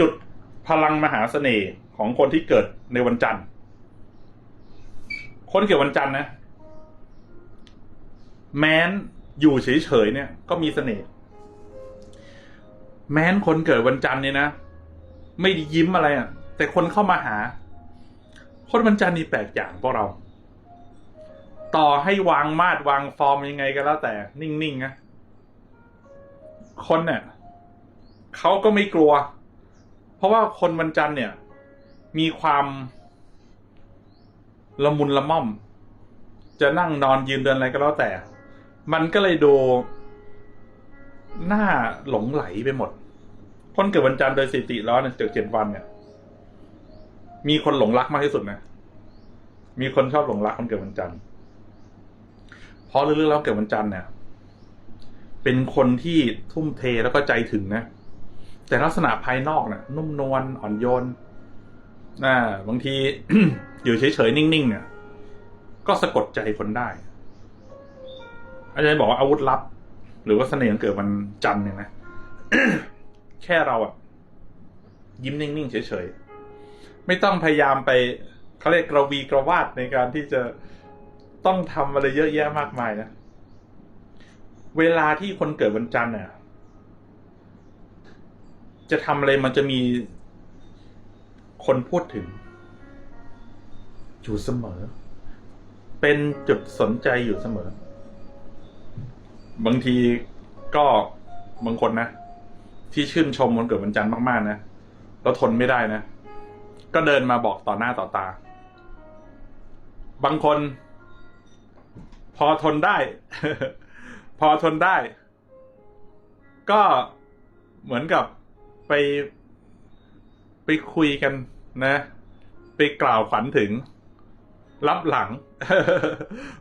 จุดพลังมหาเสน่ห์ของคนที่เกิดในวันจันทร์ คนเกิดวันจันทร์นะ แม้นอยู่เฉยๆเนี่ย ก็มีเสน่ห์แม้นคนเกิดวันจันทร์เนี่ยนะไม่ได้ยิ้มอะไรอะ แต่คนเข้ามาหา คนวันจันทร์นี่แปลกอย่างพวกเรา ต่อให้วางมาดวางฟอร์มยังไงก็แล้วแต่ นิ่งๆนะคนเนี่ยเขาก็ไม่กลัว เพราะว่าคนวันจันทร์เนี่ย มีความละมุนละม่อม จะนั่งนอนยืนเดินอะไรก็แล้วแต่ มันก็เลยดูหน้าหลงไหลไปหมด คนเกิดวันจันทร์โดยสถิติแล้วเนี่ยจากเจ็ดวันเนี่ย มีคนหลงรักมากที่สุดนะ มีคนชอบหลงรักคนเกิดวันจันทร์เพราะเรื่องแล้วเกิดวันจันทร์เนี่ย เป็นคนที่ทุ่มเทแล้วก็ใจถึงนะ แต่ลักษณะภายนอกเนะ่ะนุ่มนวลอ่อนโยนอ่าบางที อยู่เฉยๆ นิ่ง ๆ เนี่ย ก็สะกดใจคนได้ อาจารย์บอกว่าอาวุธลับ หรือว่าเสน่ห์ของเกิดวันจันทร์เนี่ยนะแค่เราอะยิ้มนิ่ง ๆ เฉยๆ ไม่ต้องพยายามไปเขาเรียกกระวีกระวาดในการที่จะต้องทำอะไรเยอะแยะมากมายนะ เวลาที่คนเกิดวันจันทร์เนี่ย จะทำอะไรมันจะมีคนพูดถึง อยู่เสมอ เป็นจุดสนใจอยู่เสมอ บางทีก็บางคนนะ ที่ชื่นชมคนเกิดวันจันทร์มากๆนะแล้วทนไม่ได้นะ ก็เดินมาบอกต่อหน้าต่อตา บางคน พอทนได้ พอทนได้ ก็เหมือนกับ ไปไปคุยกันนะ ไปกล่าวขวัญถึง รับหลัง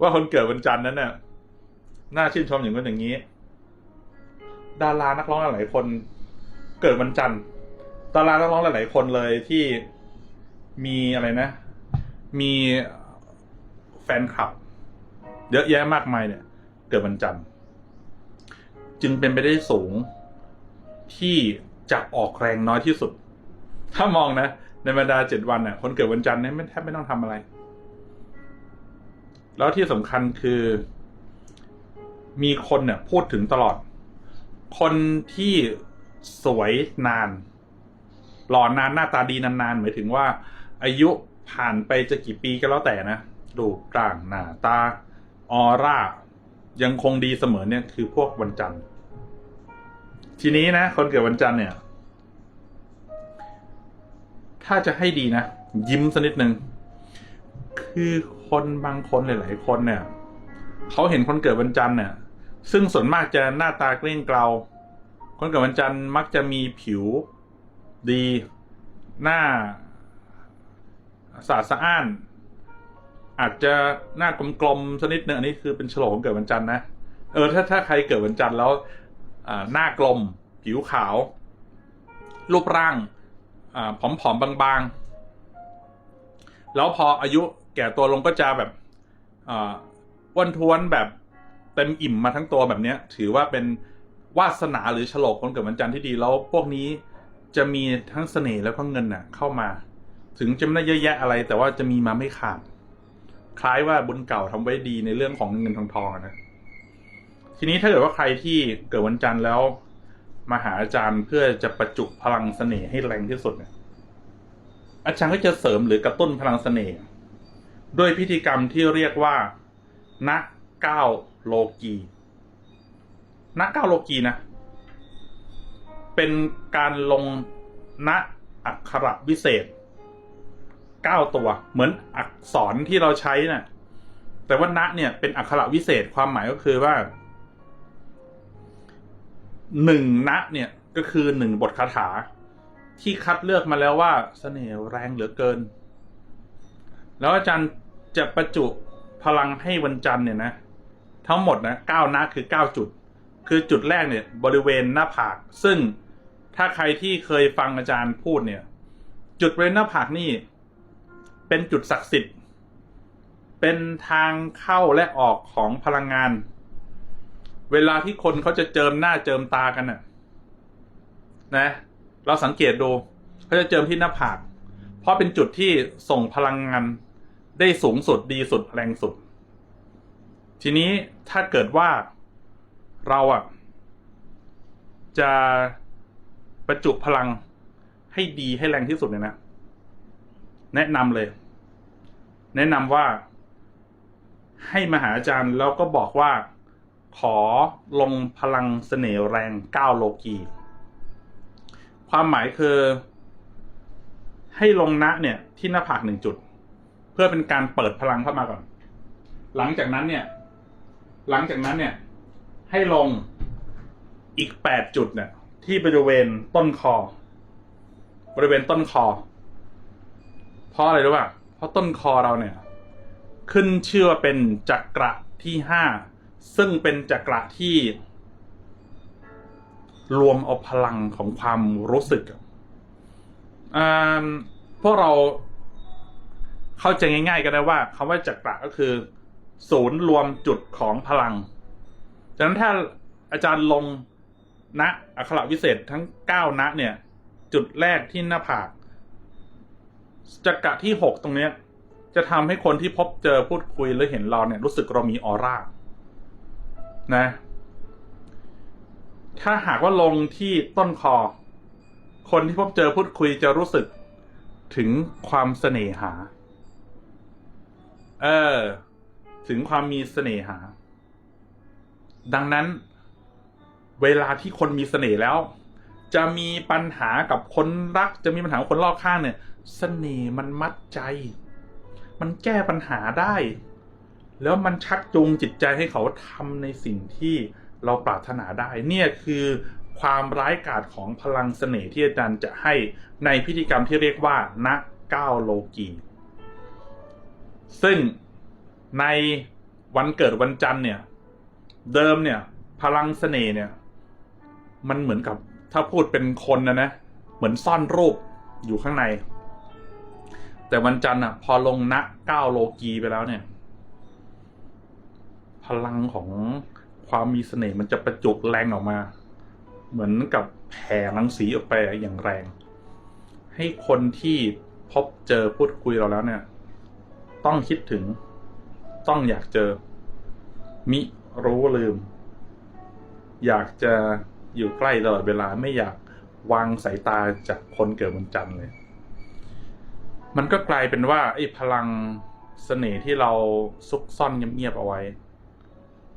ว่าคนเกิดวันจันทร์นั้นเนี่ยน่าชื่นชมอย่างนู้นอย่างนี้ ดารานักร้องหลายคน เกิดวันจันทร์ดารานักร้องหลายคนเลยที่มีอะไรนะ มีแฟนคลับ เยอะแยะมากมายเนี่ย เกิดวันจันทร์จึงเป็นไปได้สูงที่ จะออกแรงน้อยที่สุด ถ้ามองนะในบรรดาเจ็ดวันเนี่ยคนเกิดวันจันทร์เนี่ยไม่แทบไม่ต้องทำอะไร แล้วที่สำคัญคือ มีคนเนี่ยพูดถึงตลอด คนที่สวยนาน หล่อนานหน้าตาดีนานๆหมายถึงว่า อายุผ่านไปจะกี่ปีก็แล้วแต่นะดูกลางหน้าตาออร่า ยังคงดีเสมอเนี่ยคือพวกวันจันทร์ ทีนี้นะ คนเกิดวันจันทร์เนี่ย ถ้าจะให้ดีนะ ยิ้มสักนิดนึง คือคนบางคนหลาย ๆ คนเนี่ย เขาเห็นคนเกิดวันจันทร์เนี่ย ซึ่งส่วนมากจะหน้าตาเกลี้ยงเกลา คนเกิดวันจันทร์มักจะมีผิวดี หน้าสะอาดสะอ้าน อาจจะหน้ากลมๆสักนิดนึงอันนี้คือเป็นฉลองของเกิดวันจันทร์นะ เออถ้าถ้าใครเกิดวันจันทร์แล้ว หน้ากลม ผิวขาว รูปร่างผอมๆบางๆ แล้วพออายุแก่ตัวลงก็จะแบบอ้วนท้วนแบบเต็มอิ่มมาทั้งตัวแบบเนี้ยถือว่าเป็นวาสนาหรือฉลกคนเกิดวันจันทร์ที่ดีแล้วพวกนี้จะมีทั้งเสน่ห์แล้วก็เงินน่ะ เข้ามา ถึงจะไม่ได้เยอะแยะอะไร แต่ว่าจะมีมาไม่ขาดคล้ายว่าบุญเก่าทำไว้ดีในเรื่องของเงินทองทองนะ ทีนี้ถ้าเกิดว่าใครที่เกิดวันจันทร์แล้วมาหาอาจารย์เพื่อจะประจุพลังเสน่ห์ให้แรงที่สุดเนี่ยอาจารย์ก็จะเสริมหรือกระตุ้นพลังเสน่ห์ด้วยพิธีกรรมที่เรียกว่าณเก้าโลกีณเก้าโลกีนะ เป็นการลงณอักขระวิเศษเก้าตัว เหมือนอักษรที่เราใช้นะ่ะแต่ว่าณเนี่ยเป็นอักขระวิเศษความหมายก็คือว่า หนึ่งณเนี่ยก็คือหนึ่งบทคาถา ที่คัดเลือกมาแล้วว่าเสน่ห์แรงเหลือเกิน แล้วอาจารย์จะประจุพลังให้วันจันทร์เนี่ยนะ ทั้งหมดนะเก้านะคือเก้าจุด คือจุดแรกเนี่ย บริเวณหน้าผาก ซึ่งถ้าใครที่เคยฟังอาจารย์พูดเนี่ย จุดบริเวณหน้าผากนี่ เป็นจุดศักดิ์สิทธิ์ เป็นทางเข้าและออกของพลังงาน เวลาที่คนเขาจะเจิมหน้าเจิมตากันน่ะ นะ เราสังเกตดูเขาจะเจิมที่หน้าผาก เพราะเป็นจุดที่ส่งพลังงานได้สูงสุดดีสุดแรงสุด ทีนี้ถ้าเกิดว่าเราอะ จะประจุพลังให้ดีให้แรงที่สุดเนี่ยนะ แนะนำเลย แนะนำว่าให้มาหาอาจารย์แล้วก็บอกว่า ขอลงพลังเสน่ห์แรงเก้าโลกี ความหมายคือ ให้ลงณเนี่ย ที่หน้าผากหนึ่งจุด เพื่อเป็นการเปิดพลังเข้ามาก่อน หลังจากนั้นเนี่ย หลังจากนั้นเนี่ย ให้ลงอีกแปดจุดเนี่ย ที่บริเวณต้นคอ บริเวณต้นคอ เพราะอะไรรู้ป่ะเพราะต้นคอเราเนี่ย ขึ้นชื่อว่าเป็นจักระที่ห้า ซึ่งเป็นจักระที่ รวมเอาพลังของความรู้สึกอ่าพวกเราเข้าใจง่าย ๆกันได้ว่าคำว่าจักระก็คือ ศูนย์รวมจุดของพลังดังนั้นถ้าอาจารย์ลงณอักขระวิเศษทั้งเก้าณเนี่ย จุดแรกที่หน้าผากจักระที่หกตรงเนี้ย จะทำให้คนที่พบเจอพูดคุยหรือเห็นเราเนี่ย รู้สึกเรามีออร่า นะ ถ้าหากว่าลงที่ต้นคอ คนที่พบเจอพูดคุยจะรู้สึกถึงความเสน่หา เออ ถึงความมีเสน่หา ดังนั้น เวลาที่คนมีเสน่ห์แล้ว จะมีปัญหากับคนรัก จะมีปัญหากับคนรอบข้างเนี่ย เสน่ห์มันมัดใจ มันแก้ปัญหาได้ แล้วมันชักจูงจิตใจให้เขาทำในสิ่งที่เราปรารถนาได้ เนี่ยคือความร้ายกาจของพลังเสน่ห์ที่อาจารย์จะให้ในพิธีกรรมที่เรียกว่าณก้าโลกีซึ่งในวันเกิดวันจันทร์เนี่ย เดิมเนี่ย พลังเสน่ห์เนี่ย มันเหมือนกับถ้าพูดเป็นคนนะนะ เหมือนซ่อนรูปอยู่ข้างใน แต่วันจันทร์อะ พอลงณเก้าโลกีไปแล้วเนี่ย พลังของความมีเสน่ห์มันจะประจุแรงออกมา เหมือนกับแผ่รังสีออกไปอย่างแรง ให้คนที่พบเจอพูดคุยเราแล้วเนี่ย ต้องคิดถึง ต้องอยากเจอ มิรู้ลืม อยากจะอยู่ใกล้ตลอดเวลาไม่อยากวางสายตาจากคนเกิดวันจันทร์เลย มันก็กลายเป็นว่าไอ้พลังเสน่ห์ที่เราซุกซ่อนเงียบๆเอาไว้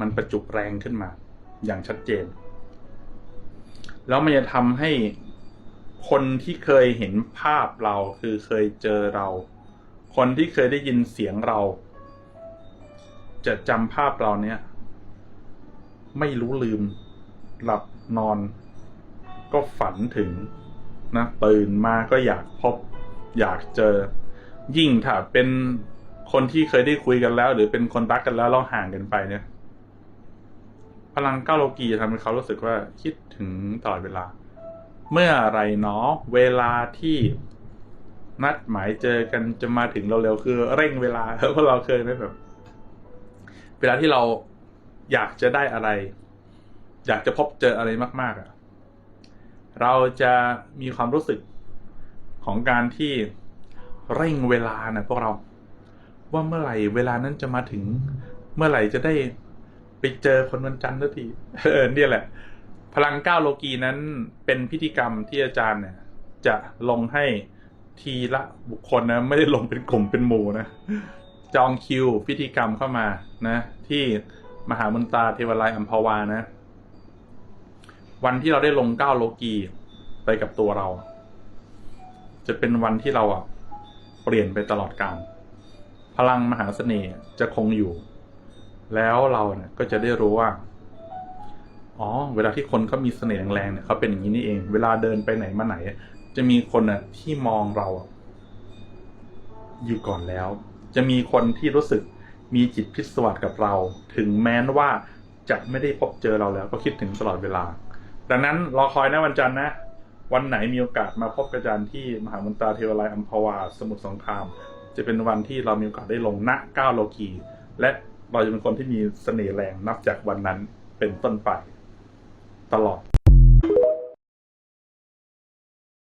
มันประจุแรงขึ้นมา อย่างชัดเจน แล้วมันจะทำให้คนที่เคยเห็นภาพเราคือเคยเจอเรา คนที่เคยได้ยินเสียงเรา จะจำภาพเราเนี้ยไม่รู้ลืม หลับนอน ก็ฝันถึงนะตื่นมาก็อยากพบ อยากเจอ ยิ่งถ้าเป็นคนที่เคยได้คุยกันแล้ว หรือเป็นคนรักกันแล้วเราห่างกันไปเนี่ย พลังเก้าโลกีจะทำให้เขารู้สึกว่าคิดถึงตลอดเวลา เมื่อไรเนาะเวลาที่นัดหมายเจอกันจะมาถึงเราเร็วคือเร่งเวลาเพราะเราเคยไหมแบบ เวลาที่เราอยากจะได้อะไร อยากจะพบเจออะไรมาก ๆอะ่ะ เราจะมีความรู้สึกของการที่เร่งเวลานะพวกเรา ว่าเมื่อไหร่เวลานั้นจะมาถึง เมื่อไหร่จะได้ ไปเจอคนวันจันทร์สักทีเออเนี่ยแหละ พลังเก้าโลกีนั้นเป็นพิธีกรรมที่อาจารย์เนี่ย จะลงให้ทีละบุคคลนะ ไม่ได้ลงเป็นกลุ่มเป็นหมู่นะ จองคิวพิธีกรรมเข้ามานะ ที่มหามนตาเทวาลัยอัมพวานะ วันที่เราได้ลงเก้าโลกีไปกับตัวเรา จะเป็นวันที่เราอะเปลี่ยนไปตลอดกาลพลังมหาเสน่ห์จะคงอยู่ แล้วเราเนี่ยก็จะได้รู้ว่า อ๋อ เวลาที่คนเขามีเสน่ห์แรงๆเนี่ยเขาเป็นอย่างนี้นี่เอง เวลาเดินไปไหนมาไหน จะมีคนน่ะที่มองเรา อยู่ก่อนแล้ว จะมีคนที่รู้สึกมีจิตพิศวาสกับเรา ถึงแม้นว่าจะไม่ได้พบเจอเราแล้ว ก็คิดถึงตลอดเวลา ดังนั้นรอคอยนะวันจันทร์นะ วันไหนมีโอกาสมาพบกับอาจารย์ที่มหามนตราเทวาลัยอัมพวา สมุทรสงคราม จะเป็นวันที่เรามีโอกาสได้ลงณเก้าโลกีและ เราจะเป็นคนที่มีเสน่ห์แรงนับจากวันนั้นเป็นต้นไป ตลอด